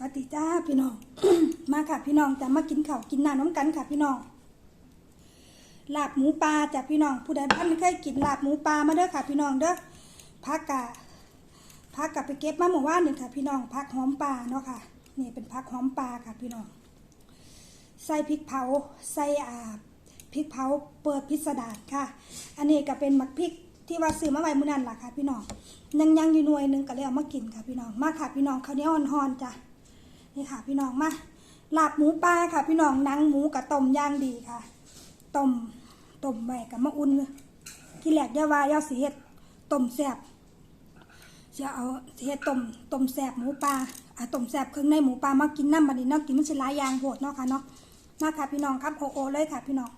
สวัสดีจ้าพี่น้อง มาค่ะพี่น้องจะมากินข้าวกินน้ำน้ำกันค่ะพี่น้องลาบหมูปลาจากพี่น้อง ผู้ใดบ้านไม่เคยกินลาบหมูปลามาเด้อค่ะ พี่น้องเด้อพักกะพักกะไปเก็บมาเมื่อวานนี่ค่ะ พี่น้องพักหอมปลาเนาะค่ะนี่เป็นพักหอมปลาค่ะพี่น้อง ใส่พริกเผาใส่อ่าพริกเผาเปิดพิสดารค่ะ อันนี้ก็เป็นหมักพริกที่ว่าซื้อมาไว้มื้อนั้นล่ะค่ะ พี่น้องยังยังอยู่หน่วยหนึงก็เลยเอามากินค่ะพี่น้องมาค่ะพี่น้องข้าวเหนียวอ่อนๆจ้ะ นี่ค่ะพี่น้องมาลาบหมูปลาค่ะ พี่น้องนังหมูกับต้มย่างดีค่ะต้มต้มใบกับมะอุ่นที่แหลกยาวายาสีเห็ดต้มแซบจะเอาสิเห็ดต้มต้มแซบหมูปลาอะต้มแซบเครื่องในหมูปลามากินน้ำบัดนี้เนาะกินไม่ใช่หลายอย่างโหดเนาะค่ะเนาะมาค่ะพี่น้องครับโอโอเลยค่ะพี่น้อง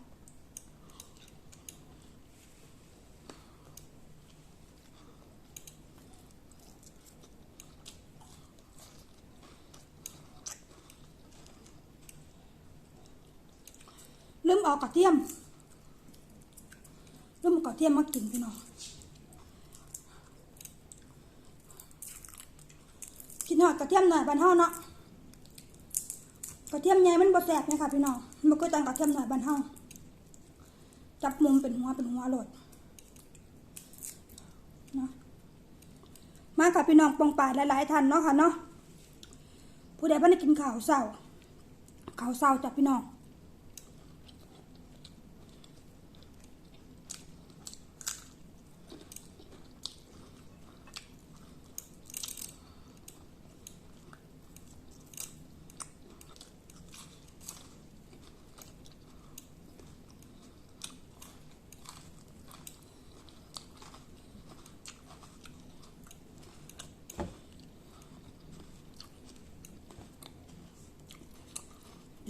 ลืมเอากระเทียมลืมเอากระเทียมมากินพี่น้องกินหอดกระเทียมหน่อยบ้านเฮาเนาะกระเทียมใหญ่มันบ่แซ่บนะคะพี่น้องมันก็จังกระเทียมหน่อยบ้านเฮาจับมุมเป็นหัวเป็นหัวโหลดเนาะมาค่ะพี่น้องปองปายหลายๆท่านเนาะค่ะเนาะผู้ใดบ่ได้กินข้าวเช้าข้าวเช้าจ้ะพี่น้อง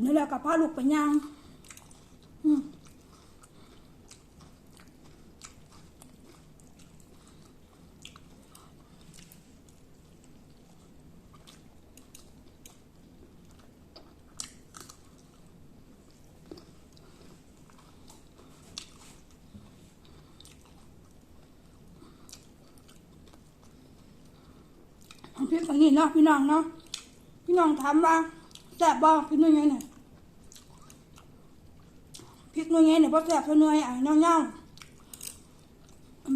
นี่แหละกับพ่อลูกไปย่างอืมพี่คนนี้เนาะพี่น้องเนาะพี่น้องถามว่าแซ่บบ่พี่นุ่ยไงเนี่ย หน่วยไงเนี่ยพอแซบเท่าหน่วยอะเน่าๆ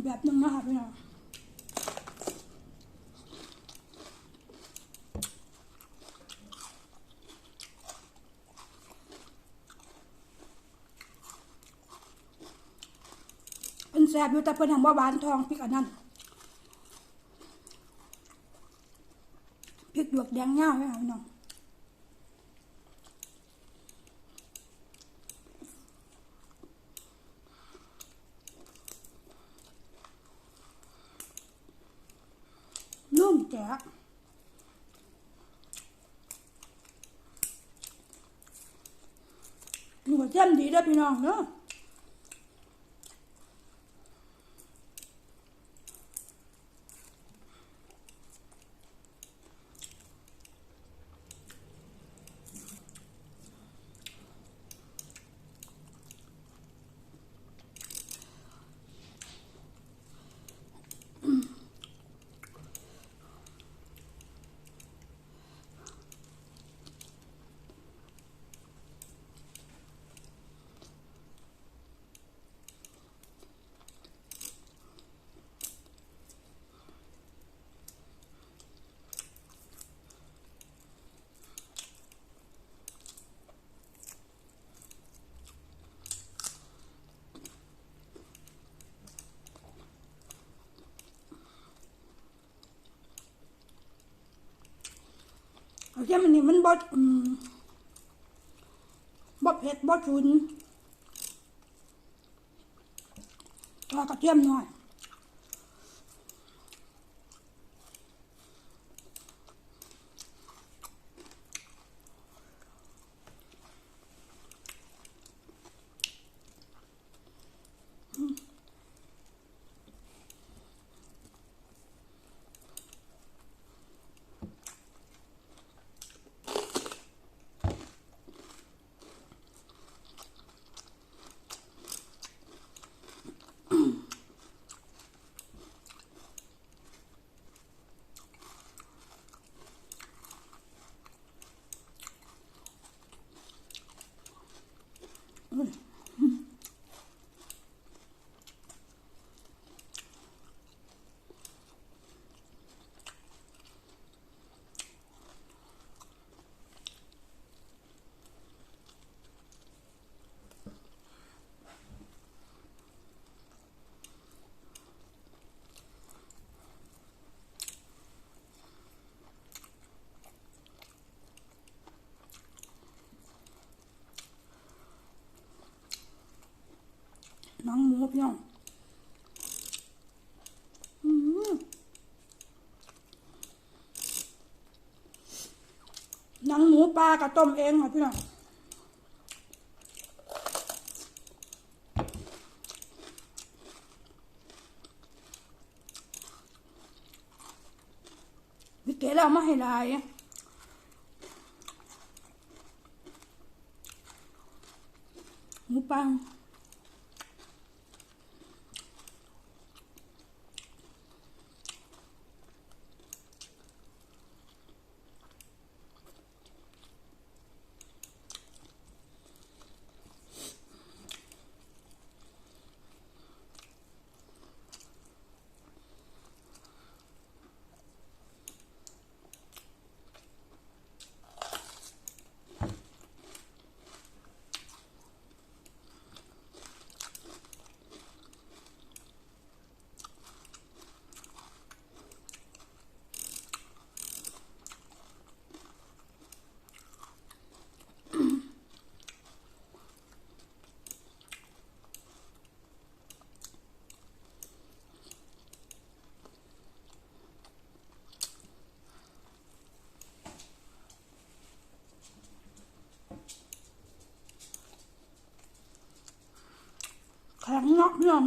แบบนึงนะคะพี่น้องเป็นแซบอยู่แต่เพิ่นทางบ่บานทองพริกอันนั้นพริกหยวกแดงเงาไว้ค่ะพี่น้อง นุ่มแจ๋วนี่ก็เจ้ม ด้อพี่น้องเนาะ เอาเจ้มอันนี้มันบดอืมบดเผ็ดบดชุนก็กระเทียมหน่อย น้องหมูพี่น้องหนังหมูปลากับต้มเองค่ะพี่น้องวิเกแล้วมาให้ลายหมูปัง แข็งเนาะพี่น้อง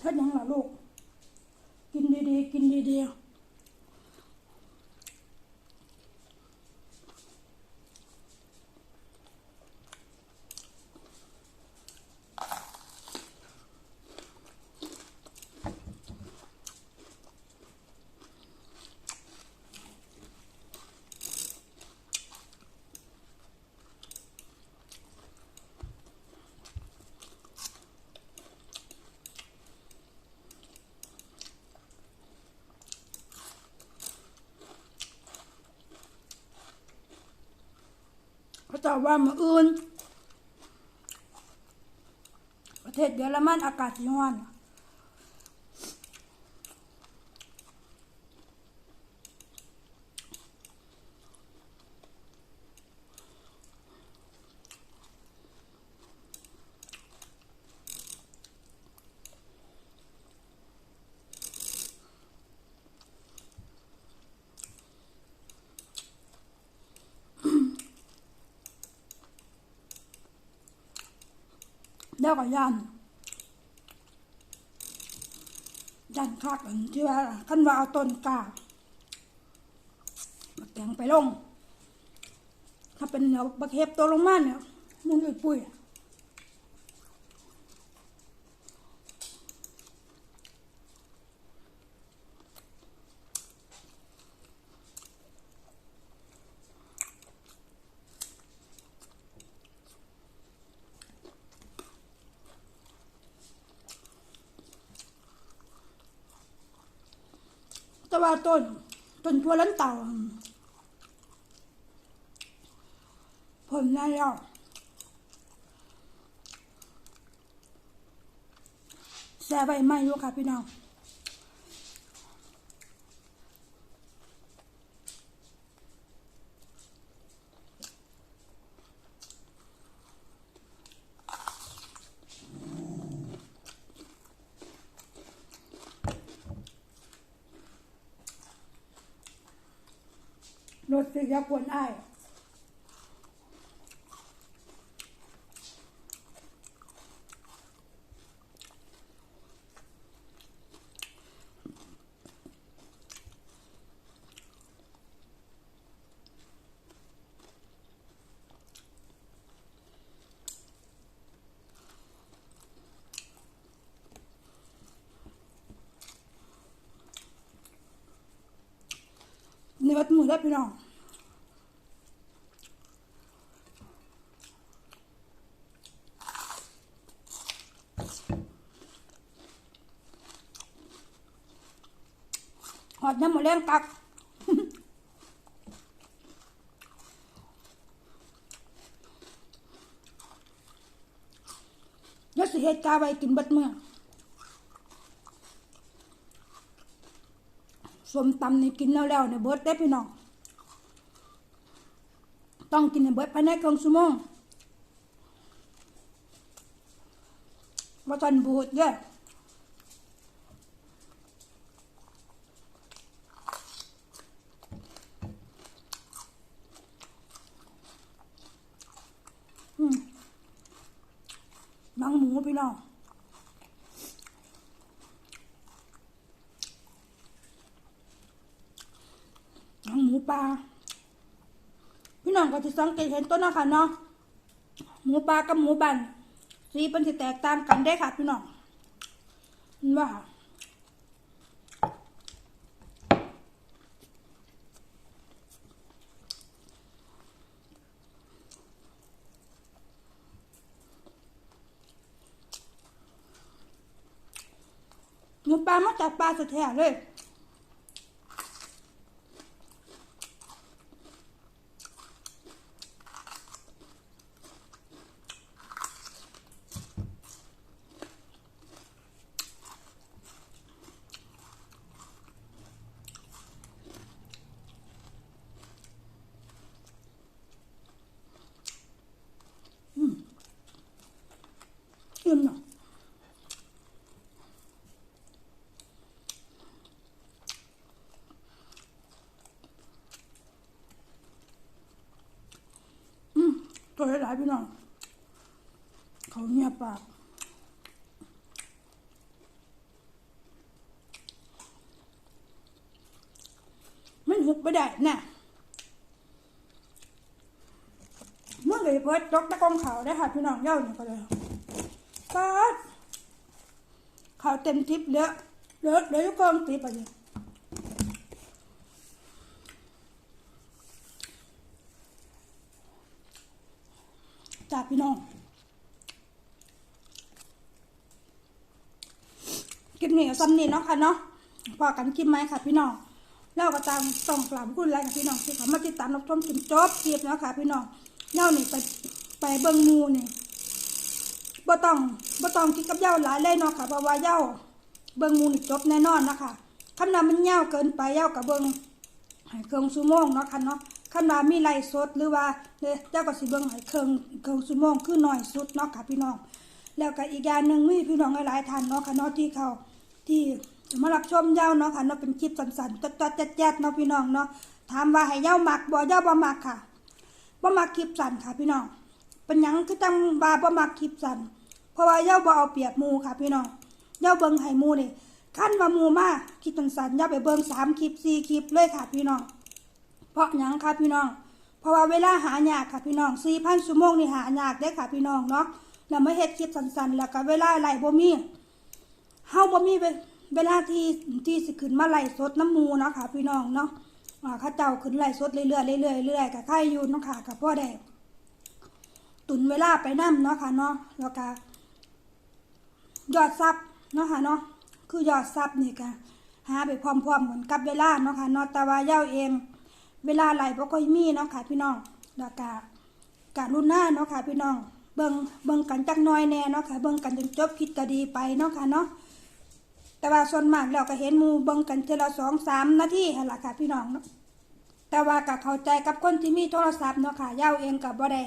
เฮ็ดหยังล่ะลูกกินดีๆกินดีๆ ตอบว่ามืออื่น ประเทศเยอรมันอากาศร้อน เดี๋ยวก็ยันยันคักอันที่ว่าคันว่าเอาต้นกล้ามาแต่งไปลง ถ้าเป็นเนื้อบักเห็บตัวลงมาเนี่ยมุนอุดปุ้ย แต่ว่าต้นต้นตัวลันเต่าผลได้แล้วแซ่ใบไม้ลูกค่ะพี่น้อง รถสิยากวนอ้ายนี่วัดมือได้พี่น้อง ดงตักยศเฮ็ดกาไว้กินบัดเมื่อสมตำนี่กินแล้วๆในี่เบิร์ดได้พี่น้อง ต้องกินในเบิร์ดภายในกองสุโมงว่าตอนบูดเยอะ หนังหมูพี่น้องทั้งหมูปลาพี่น้องก็จะสังเกตเห็นต้นนะคะเนาะหมูปลากับหมูบันสีเป็นสิแตกต่างกันได้ค่ะพี่น้องว่า หมูปลามาจากปลาสะแท้เลยอิ่มเนาะอืมตัวหลายๆพี่น้อง เขาเงียบปาก มันหุบ ไม่ได้น่ะเมื่อไงเพิดจกตะกองเขาได้ค่ะพี่น้องเย้านี่ก็เลยก็เขาเต็มทิปเยอะเยอะเดี๋ยวกองทิปอะไรจากพี่น้องคลิปนี้ก็ซ้ำนี่เนาะค่ะเนาะพอกันคลิปไหมค่ะพี่น้อง แล้วก็ตามต้องกลับคุณอะไรกับพี่น้องที่เขามาติดตามรับชมจนจบคลิปเนาะค่ะพี่น้องเล่านี่ไปไปเบิ่งมูนี่บ่ต้องบ่ต้องคิดกับเย้าหลายเลยเนาะค่ะเพราะว่าเย้าเบิ่งมูนี่จบแน่นอนนะคะคำนั้นมันยาเกินไปเย้ากับเบิ่งเครื่องชั่วโมงเนาะค่ะเนาะคำว่ามีไลฟ์สดหรือว่าเนี่ยเจ้าก็สิเบิ่งเครื่องเครื่องชั่วโมงคือน้อยสุดเนาะค่ะพี่น้องแล้วก็อีกอย่างหนึ่งมีพี่น้องหลายท่านเนาะค่ะเนาะที่เขาที่ มารับชมเย้าเนาะค่ะเนาะเป็นคลิปสั้นๆจัดๆแจ๊ดๆเนาะพี่น้องเนาะถามว่าให้เย้ามักบ่เย้าบ่มักค่ะบ่มักคลิปสั้นค่ะพี่น้อง เป็นหยังคือจังว่าบ่มักคลิปสั้นเพราะว่าเย้าบ่เอาเปรียบมูค่ะพี่น้องเย้าเบิ่งให้มูนี่คันว่ามูมากคลิปสั้นๆเย้าไปเบิ่งสามคลิปสี่คลิปเลยค่ะพี่น้อง เพราะหยังค่ะพี่น้อง เพราะว่าเวลาหายากค่ะพี่น้อง4,000ชั่วโมงนี่หายากได้ค่ะพี่น้องเนาะแล้วมาเฮ็ดคลิปสั้นๆ แล้วก็เวลาไหลบ่มีเฮาบ่มีเว เวลาที่ที่สิขึ้นมาไหลสดน้ำมูเนาะค่ะ พี่น้องเนาะอ่าเขาเจ้าขึ้นไหล่สดเรื่อยๆเรื่อยๆเรื่อยๆก็ใครอยู่เนาะค่ะก็พอได้ตุนเวลาไปนํเนาะค่ะเนาะแล้วก็ยอดซับเนาะค่ะเนาะคือยอดซับนี่ก็หาไปพร้อมๆเหมือนกับเวลาเนาะค่ะเนาะแต่ว่าเย้าเอง เวลาไหลบ่ค่อยมีเนาะค่ะ พี่น้องแล้วก็การรุ่นหน้าเนาะค่ะ พี่น้องเบิ่งเบิ่งกันจักน้อยแน่เนาะค่ะเบิ่งกันจนจบคิดก็ดีไปเนาะค่ะเนาะ แต่ว่าส่วนมากแล้วก็เห็นมูเบิ่งกันเทอละสองสามนาทีหละค่ะพี่น้องเนาะแต่ว่าก็เข้าใจกับคนที่มีโทรศัพท์เนาะค่ะเย้าเองก็บ่ได้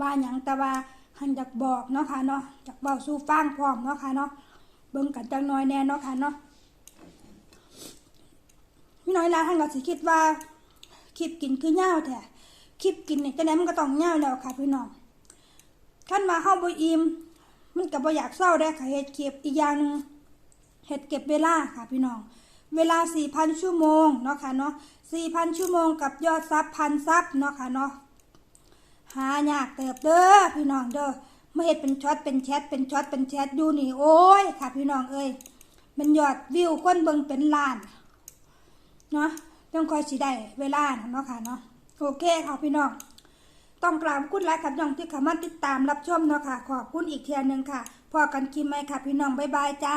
ว่าหยังแต่ว่าหันอยากบอกเนาะค่ะเนาะอยากเว้าสู่ฟังพร้อมเนาะค่ะเนาะเบิ่งกันจักหน้อยแน่เนาะค่ะเนาะพี่น้อยลาท่านก็สิคิดว่าคลิปกินคือเหย้าแท้คลิปกินเนี่ยจังไดมันก็ต้องเหย้าแล้วค่ะพี่น้องคันว่าเฮาบ่อิ่มมันก็บ่อยากเศร้าได้ค่ะเฮ็ดคลิปอีกอย่างหนึ่ง เฮ็ดเก็บเวลาค่ะพี่น้อง เวลา 4,000 ชั่วโมงเนาะค่ะเนาะ 4,000 ชั่วโมงกับยอดซับพันซับเนาะค่ะเนาะ หายากเติบเด้อพี่น้องเด้อมาเฮ็ดเป็นช็อตเป็นแชทเป็นช็อตเป็นแชทอยู่นี่โอ้ยค่ะพี่น้องเอ้ยมันยอดวิวคนเบิงเป็นล้านเนาะต้องคอยสิได้เวลาเนาะค่ะเนาะโอเคค่ะพี่น้องต้องกราบคุณหลายค่ะพี่น้องที่เข้ามาติดตามรับชมเนาะค่ะ ขอบคุณอีกเทียหนึงค่ะพอกันคลิปไหมค่ะ พี่น้องบ๊ายบายจ้า